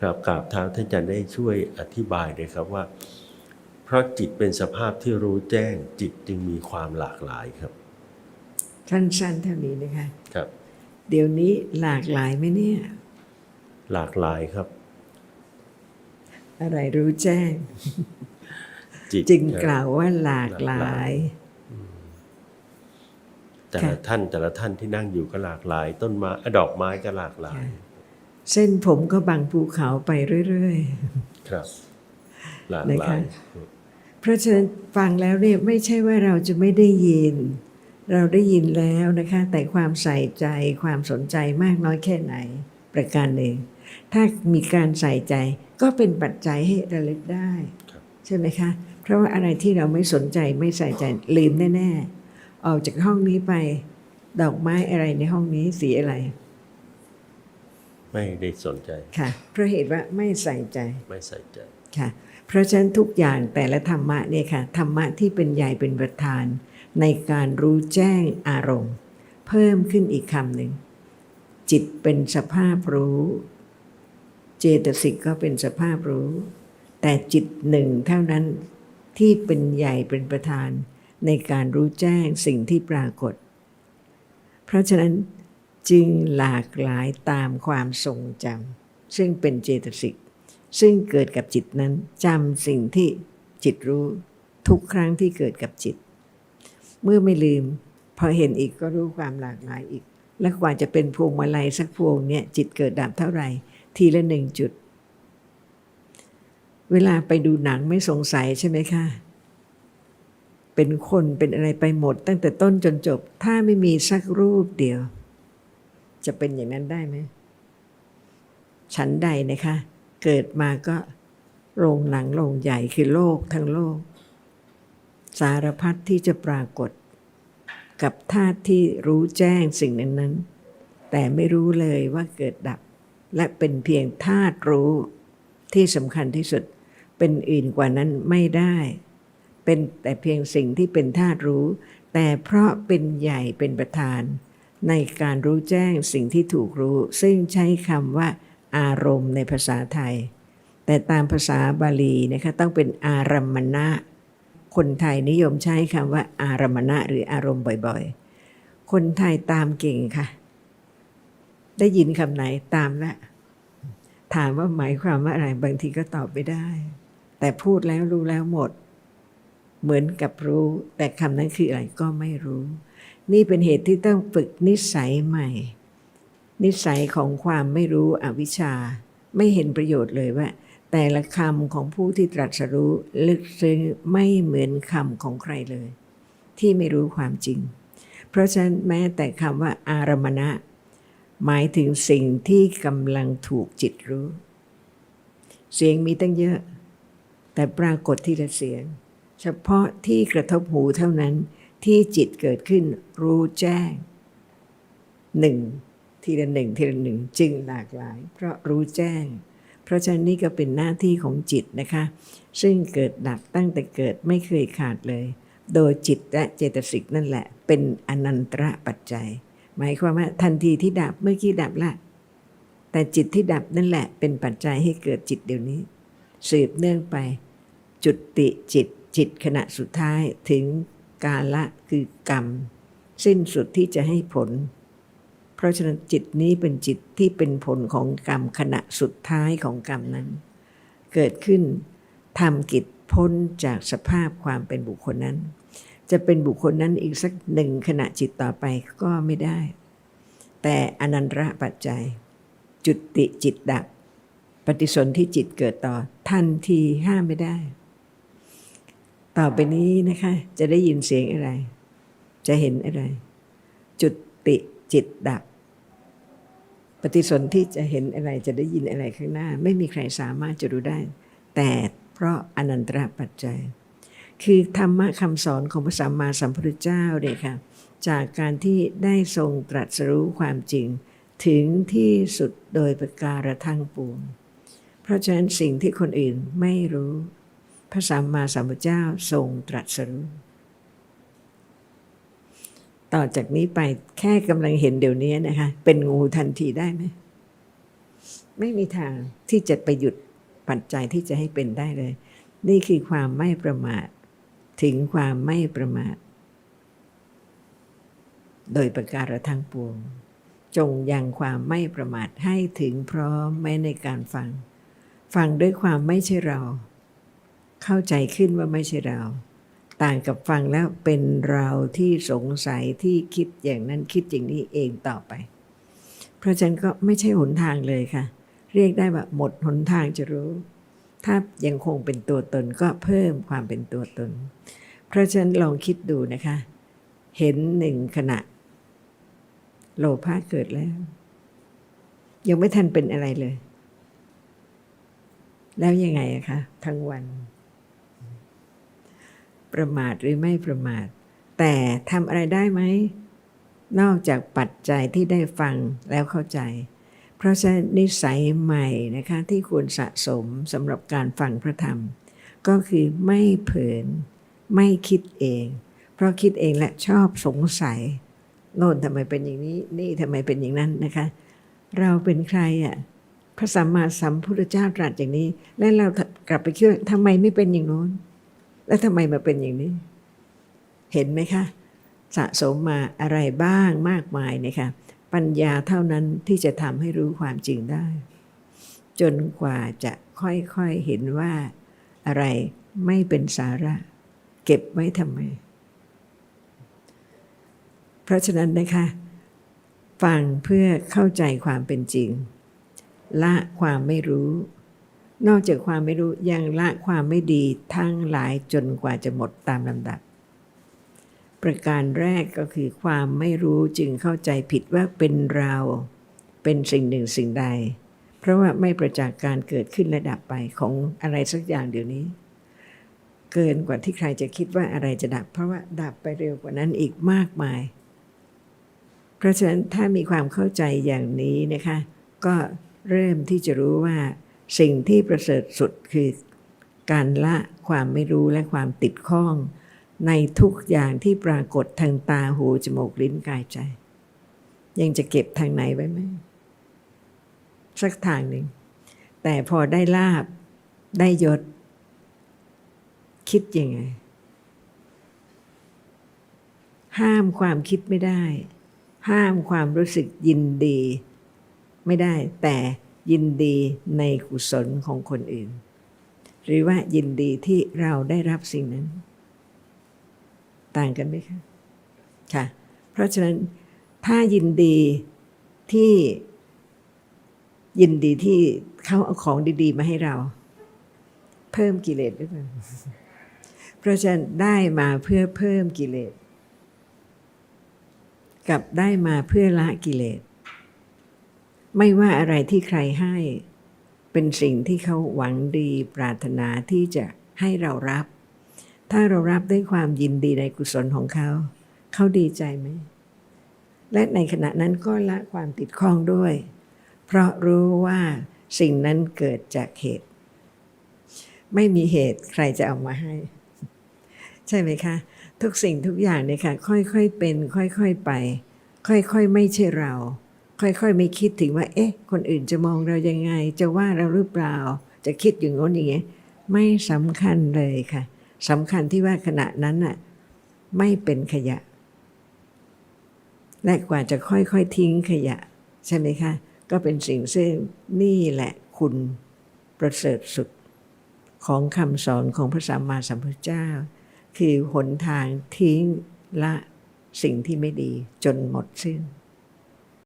ครับกราบเท้าท่านอาจารย์ได้ช่วยอธิบายเลยครับว่า เพราะจิตเป็นสภาพที่รู้แจ้งจิตจึงมีความหลากหลายครับสั้นๆเท่านี้นะคะครับ เดี๋ยวนี้หลากหลายไหมเนี่ย หลากหลายครับ อะไรรู้แจ้งจิตจึงครับกล่าวว่าหลากหลาหลากหลายยแต่ละท่านแต่ละท่านที่นั่งอยู่ก็หลากหลาย ต้นไม้อะดอกไม้ก็หลากหลาย เส้นผมก็บังภูเขาไปเรื่อยครับหลากนะหลาคะยๆเพราะฉะนั้นฟังแล้วเนี่ยไม่ใช่ว่าเราจะไม่ได้ยิน เราได้ยินแล้วนะคะ แต่ความใส่ใจความสนใจมากน้อยแค่ไหน ประการหนึ่ง ถ้ามีการใส่ใจก็เป็นปัจจัยให้ระลึกได้ครับใช่ไหมคะ เพราะว่าอะไรที่เราไม่สนใจไม่ใส่ใจลืมแน่ๆออกจากห้องนี้ไป ดอกไม้อะไรในห้องนี้สีอะไร ไม่ได้สนใจค่ะเพราะเหตุว่าไม่ใส่ใจไม่ใส่ใจค่ะเพราะฉะนั้นทุกอย่างแต่ละธรรมะเนี่ยค่ะธรรมะที่เป็นใหญ่เป็นประธาน ในการรู้แจ้งอารมณ์ เพิ่มขึ้นอีกคำหนึ่งจิตเป็นสภาพรู้ เจตสิกก็เป็นสภาพรู้ แต่จิตหนึ่งเท่านั้นที่เป็นใหญ่เป็นประธาน ในการรู้แจ้งสิ่งที่ปรากฏ เพราะฉะนั้น จึงหลากหลายตามความทรงจำซึ่งเป็นเจตสิกซึ่งเกิดกับจิตนั้นจำสิ่งที่จิตรู้ทุกครั้งที่เกิดกับจิต เมื่อไม่ลืม พอเห็นอีกก็รู้ความหลากหลายอีก และกว่าจะเป็นพวงมาลัยสักพวงเนี่ยจิตเกิดดับเท่าไหร่ ทีละหนึ่งจุด เวลาไปดูหนังไม่สงสัยใช่ไหมคะเป็นคนเป็นอะไรไปหมดตั้งแต่ต้นจนจบ ถ้าไม่มีสักรูปเดียว จะเป็นอย่างนั้นได้ไหมฉันใดนะคะ เกิดมาก็โรงหนังโรงใหญ่คือโลกทั้งโลก สารพัดที่จะปรากฏ กับธาตุที่รู้แจ้งสิ่งนั้นนั้นแต่ไม่รู้เลยว่าเกิดดับ และเป็นเพียงธาตุรู้ที่สำคัญที่สุด เป็นอื่นกว่านั้นไม่ได้ เป็นแต่เพียงสิ่งที่เป็นธาตุรู้ แต่เพราะเป็นใหญ่เป็นประธาน ในการรู้แจ้งสิ่งที่ถูกรู้ ซึ่งใช้คำว่า อารมณ์ในภาษาไทย แต่ตามภาษาบาลีนะคะต้องเป็นอารัมมณะ คนไทยนิยมใช้คำว่า อารัมมณะหรืออารมณ์บ่อยๆ คนไทยตามเก่งค่ะ ได้ยินคำไหนตามละถามว่าหมายความว่าอะไรบางทีก็ตอบไม่ได้ แต่พูดแล้วรู้แล้วหมด เหมือนกับรู้ แต่คำนั้นคืออะไรก็ไม่รู้ นี่เป็นเหตุที่ต้องฝึกนิสัยใหม่ นิสัยของความไม่รู้อวิชชา ไม่เห็นประโยชน์เลยว่า แต่ละคำของผู้ที่ตรัสรู้ลึกซึ้งไม่เหมือนคำของใครเลย ที่ไม่รู้ความจริง เพราะฉะนั้นแม้แต่คำว่าอารมณะ หมายถึงสิ่งที่กำลังถูกจิตรู้ เสียงมีตั้งเยอะ แต่ปรากฏที่ละเสียง เฉพาะที่กระทบหูเท่านั้น ที่จิตเกิดขึ้นรู้แจ้งหนึ่งทีละหนึ่งทีละหนึ่งจึงหลากหลาย เพราะรู้แจ้ง เพราะฉะนั้นนี่ก็เป็นหน้าที่ของจิตนะคะ ซึ่งเกิดดับตั้งแต่เกิดไม่เคยขาดเลย โดยจิตและเจตสิกนั่นแหละ เป็นอนันตระปัจจัย หมายความว่าทันทีที่ดับเมื่อกี้ดับละ แต่จิตที่ดับนั่นแหละ เป็นปัจจัยให้เกิดจิตเดี๋ยวนี้ สืบเนื่องไป จุติจิตจิตขณะสุดท้ายถึง กาละคือกรรม สิ้นสุดที่จะให้ผล เพราะฉะนั้นจิตนี้เป็นจิตที่เป็นผลของกรรมขณะสุดท้ายของกรรมนั้น เกิดขึ้นทำกิจพ้นจากสภาพความเป็นบุคคลนั้น จะเป็นบุคคลนั้นอีกสักหนึ่งขณะจิตต่อไปก็ไม่ได้ แต่อนันตระปัจจัย จุติจิตดับ ปฏิสนธิจิตเกิดต่อทันทีห้ามไม่ได้ ต่อไปนี้นะคะ จะได้ยินเสียงอะไร จะเห็นอะไร จุดติจิตดับ ปฏิสนธิจะเห็นอะไรจะได้ยินอะไรข้างหน้า ไม่มีใครสามารถจะรู้ได้ แต่เพราะอนันตระปัจจัย คือธรรมะคำสอนของพระสัมมาสัมพุทธเจ้าเนี่ยค่ะ จากการที่ได้ทรงตรัสรู้ความจริง ถึงที่สุดโดยประการทั้งปวง เพราะฉะนั้นสิ่งที่คนอื่นไม่รู้ พระสัมมาสัมพุทธเจ้าทรงตรัสรู้ต่อจากนี้ไปแค่กำลังเห็นเดี๋ยวนี้นะคะ เป็นงูทันทีได้ไหมไม่มีทางที่จะไปหยุดปัจจัยที่จะให้เป็นได้เลย นี่คือความไม่ประมาท ถึงความไม่ประมาท โดยประการทั้งปวง จงยังความไม่ประมาทให้ถึงพร้อมแม้ในการฟัง ฟังด้วยความไม่ใช่เรา เข้าใจขึ้นว่าไม่ใช่เรา ต่างกับฟังแล้วเป็นเราที่สงสัยที่คิดอย่างนั้นคิดอย่างนี้เองต่อไป เพราะฉะนั้นก็ไม่ใช่หนทางเลยค่ะ เรียกได้ว่าหมดหนทางจะรู้ ถ้ายังคงเป็นตัวตนก็เพิ่มความเป็นตัวตน เพราะฉะนั้นลองคิดดูนะคะ เห็นหนึ่งขณะ โลภะเกิดแล้ว ยังไม่ทันเป็นอะไรเลยแล้วยังไงอะคะ ทั้งวัน ประมาทหรือไม่ประมาท แต่ทำอะไรได้ไหม นอกจากปัจจัยที่ได้ฟังแล้วเข้าใจ เพราะฉะนั้นนิสัยใหม่นะคะที่ควรสะสมสำหรับการฟังพระธรรม ก็คือไม่เผลอไม่คิดเอง เพราะคิดเองและชอบสงสัยโน่นทำไมเป็นอย่างนี้ นี่ทำไมเป็นอย่างนั้นนะคะ เราเป็นใครอะ่ะพระสัมมาสัมพุทธเจ้าตรัสอย่างนี้ และเรากลับไปคิดทำไมไม่เป็นอย่างโน้น แล้วทำไมมาเป็นอย่างนี้ เห็นไหมคะสะสมมาอะไรบ้างมากมายนะคะปัญญาเท่านั้นที่จะทำให้รู้ความจริงได้ จนกว่าจะค่อยๆเห็นว่าอะไรไม่เป็นสาระ เก็บไว้ทำไม เพราะฉะนั้นนะคะฟังเพื่อเข้าใจความเป็นจริง ละความไม่รู้ นอกจากความไม่รู้ยังละความไม่ดีทั้งหลายจนกว่าจะหมดตามลำดับ ประการแรกก็คือความไม่รู้จึงเข้าใจผิดว่าเป็นเรา เป็นสิ่งหนึ่งสิ่งใด เพราะว่าไม่ประจักษ์การเกิดขึ้นและดับไปของอะไรสักอย่างเดี๋ยวนี้ เกินกว่าที่ใครจะคิดว่าอะไรจะดับ เพราะว่าดับไปเร็วกว่านั้นอีกมากมาย เพราะฉะนั้นถ้ามีความเข้าใจอย่างนี้นะคะ ก็เริ่มที่จะรู้ว่า สิ่งที่ประเสริฐสุดคือการละความไม่รู้และความติดข้อง ในทุกอย่างที่ปรากฏทางตาหูจมูกลิ้นกายใจ ยังจะเก็บทางไหนไว้ไหมสักทางหนึ่ง แต่พอได้ลาบได้ยศ คิดยังไง ห้ามความคิดไม่ได้ ห้ามความรู้สึกยินดี ไม่ได้แต่ ยินดีในกุศลของคนอื่น หรือว่ายินดีที่เราได้รับสิ่งนั้น ต่างกันไหมคะค่ะ เพราะฉะนั้นถ้ายินดีที่ยินดีที่เขาเอาของดีๆ มาให้เรา เพิ่มกิเลสหรือเปล่าเพราะฉะนั้นได้มาเพื่อเพิ่มกิเลส กับได้มาเพื่อละกิเลส ไม่ว่าอะไรที่ใครให้ เป็นสิ่งที่เขาหวังดีปรารถนาที่จะให้เรารับ ถ้าเรารับด้วยความยินดีในกุศลของเขา เขาดีใจไหม และในขณะนั้นก็ละความติดข้องด้วย เพราะรู้ว่าสิ่งนั้นเกิดจากเหตุ ไม่มีเหตุใครจะเอามาให้ ใช่ไหมคะ ทุกสิ่งทุกอย่างเนี่ยค่ะ ค่อยๆเป็น ค่อยๆไป ค่อยๆ ไม่ใช่เรา ค่อยๆ ไม่คิดถึงว่า เอ๊ะ คนอื่นจะมองเรายังไง จะว่าเราหรือเปล่า จะคิดอย่างโน้นอย่างเงี้ยไม่สำคัญเลยค่ะสำคัญที่ว่าขณะนั้นน่ะไม่เป็นขยะ และกว่าจะค่อยๆ ทิ้งขยะ ใช่ไหมคะ ก็เป็นสิ่งซึ่งนี่แหละคุณประเสริฐสุดของคำสอนของพระสัมมาสัมพุทธเจ้า คือหนทางทิ้งละสิ่งที่ไม่ดีจนหมดสิ้น